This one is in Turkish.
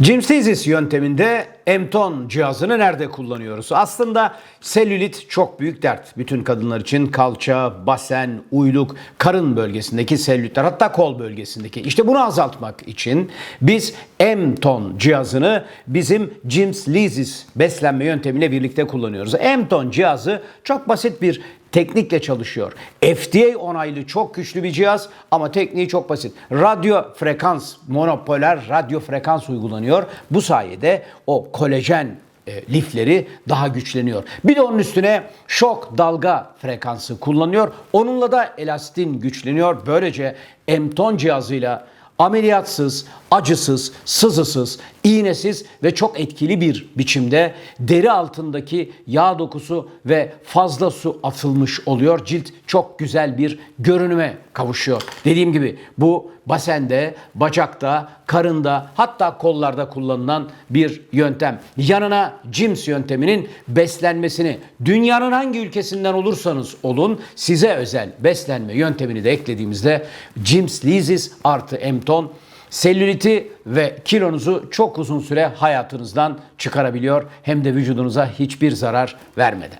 Gymsthesis yönteminde Emton cihazını nerede kullanıyoruz? Aslında selülit çok büyük dert. Bütün kadınlar için kalça, basen, uyluk, karın bölgesindeki selülitler hatta kol bölgesindeki. İşte bunu azaltmak için biz Emton cihazını bizim Gymsthesis beslenme yöntemiyle birlikte kullanıyoruz. Emton cihazı çok basit bir teknikle çalışıyor. FDA onaylı çok güçlü bir cihaz ama tekniği çok basit. Radyo frekans, monopoler radyo frekans uygulanıyor. Bu sayede o kolajen e, lifleri daha güçleniyor. Bir de onun üstüne şok dalga frekansı kullanıyor. Onunla da elastin güçleniyor. Böylece Emton cihazıyla ameliyatsız, acısız, sızısız, iğnesiz ve çok etkili bir biçimde deri altındaki yağ dokusu ve fazla su atılmış oluyor. Cilt çok güzel bir görünüme kavuşuyor. Dediğim gibi bu basende, bacakta, karında hatta kollarda kullanılan bir yöntem. Yanına CIMS yönteminin beslenmesini dünyanın hangi ülkesinden olursanız olun size özel beslenme yöntemini de eklediğimizde CIMS Lysis artı Emton selüliti ve kilonuzu çok uzun süre hayatınızdan çıkarabiliyor hem de vücudunuza hiçbir zarar vermeden.